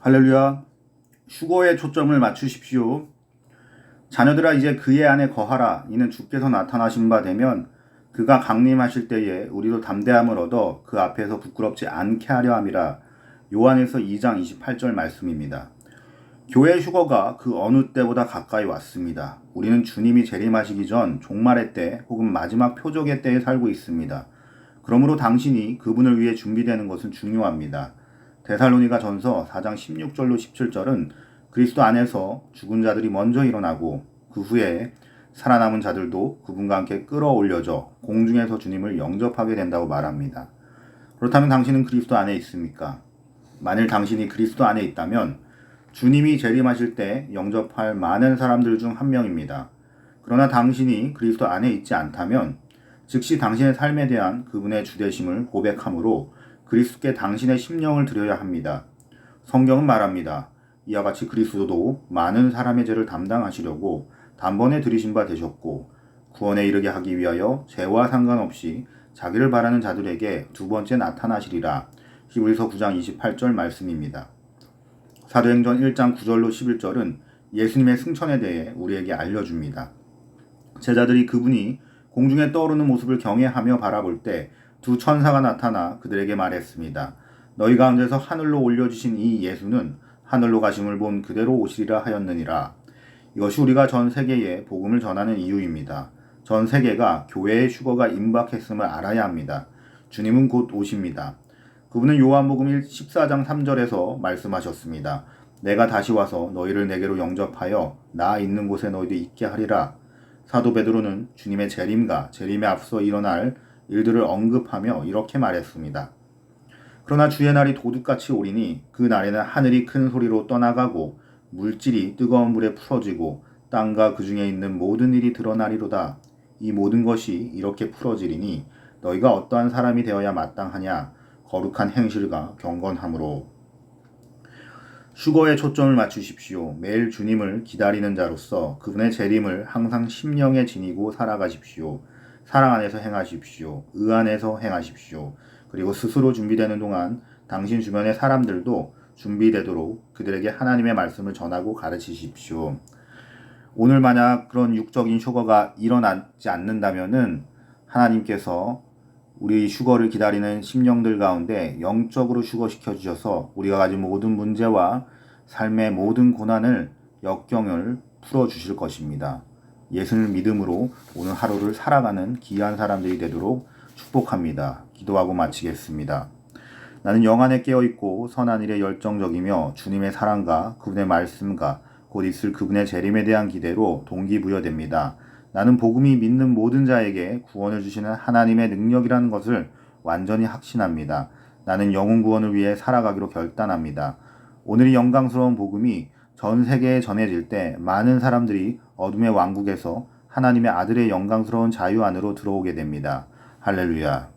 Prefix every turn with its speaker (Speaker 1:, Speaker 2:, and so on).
Speaker 1: 할렐루야. 휴거에 초점을 맞추십시오. 자녀들아 이제 그의 안에 거하라. 이는 주께서 나타나신 바 되면 그가 강림하실 때에 우리도 담대함을 얻어 그 앞에서 부끄럽지 않게 하려 함이라. 요한에서 2장 28절 말씀입니다. 교회 휴거가 그 어느 때보다 가까이 왔습니다. 우리는 주님이 재림하시기 전 종말의 때 혹은 마지막 표적의 때에 살고 있습니다. 그러므로 당신이 그분을 위해 준비되는 것은 중요합니다. 데살로니가 전서 4장 16절로 17절은 그리스도 안에서 죽은 자들이 먼저 일어나고 그 후에 살아남은 자들도 그분과 함께 끌어올려져 공중에서 주님을 영접하게 된다고 말합니다. 그렇다면 당신은 그리스도 안에 있습니까? 만일 당신이 그리스도 안에 있다면 주님이 재림하실 때 영접할 많은 사람들 중 한 명입니다. 그러나 당신이 그리스도 안에 있지 않다면 즉시 당신의 삶에 대한 그분의 주대심을 고백함으로 그리스도께 당신의 심령을 드려야 합니다. 성경은 말합니다. 이와 같이 그리스도도 많은 사람의 죄를 담당하시려고 단번에 들이신 바 되셨고 구원에 이르게 하기 위하여 죄와 상관없이 자기를 바라는 자들에게 두 번째 나타나시리라. 히브리서 9장 28절 말씀입니다. 사도행전 1장 9절로 11절은 예수님의 승천에 대해 우리에게 알려줍니다. 제자들이 그분이 공중에 떠오르는 모습을 경외하며 바라볼 때 두 천사가 나타나 그들에게 말했습니다. 너희 가운데서 하늘로 올려주신 이 예수는 하늘로 가심을 본 그대로 오시리라 하였느니라. 이것이 우리가 전 세계에 복음을 전하는 이유입니다. 전 세계가 교회의 휴거가 임박했음을 알아야 합니다. 주님은 곧 오십니다. 그분은 요한복음 14장 3절에서 말씀하셨습니다. 내가 다시 와서 너희를 내게로 영접하여 나 있는 곳에 너희도 있게 하리라. 사도 베드로는 주님의 재림과 재림에 앞서 일어날 일들을 언급하며 이렇게 말했습니다. 그러나 주의 날이 도둑같이 오리니 그 날에는 하늘이 큰 소리로 떠나가고 물질이 뜨거운 물에 풀어지고 땅과 그 중에 있는 모든 일이 드러나리로다. 이 모든 것이 이렇게 풀어지리니 너희가 어떠한 사람이 되어야 마땅하냐 거룩한 행실과 경건함으로 휴거에 초점을 맞추십시오. 매일 주님을 기다리는 자로서 그분의 재림을 항상 심령에 지니고 살아가십시오. 사랑 안에서 행하십시오. 의 안에서 행하십시오. 그리고 스스로 준비되는 동안 당신 주변의 사람들도 준비되도록 그들에게 하나님의 말씀을 전하고 가르치십시오. 오늘 만약 그런 육적인 휴거가 일어나지 않는다면은 하나님께서 우리 휴거를 기다리는 심령들 가운데 영적으로 휴거시켜 주셔서 우리가 가진 모든 문제와 삶의 모든 고난을 역경을 풀어 주실 것입니다. 예수를 믿음으로 오늘 하루를 살아가는 귀한 사람들이 되도록 축복합니다. 기도하고 마치겠습니다. 나는 영 안에 깨어 있고 선한 일에 열정적이며 주님의 사랑과 그분의 말씀과 곧 있을 그분의 재림에 대한 기대로 동기부여됩니다. 나는 복음이 믿는 모든 자에게 구원을 주시는 하나님의 능력이라는 것을 완전히 확신합니다. 나는 영혼 구원을 위해 살아가기로 결단합니다. 오늘이 영광스러운 복음이 전 세계에 전해질 때 많은 사람들이 어둠의 왕국에서 하나님의 아들의 영광스러운 자유 안으로 들어오게 됩니다. 할렐루야.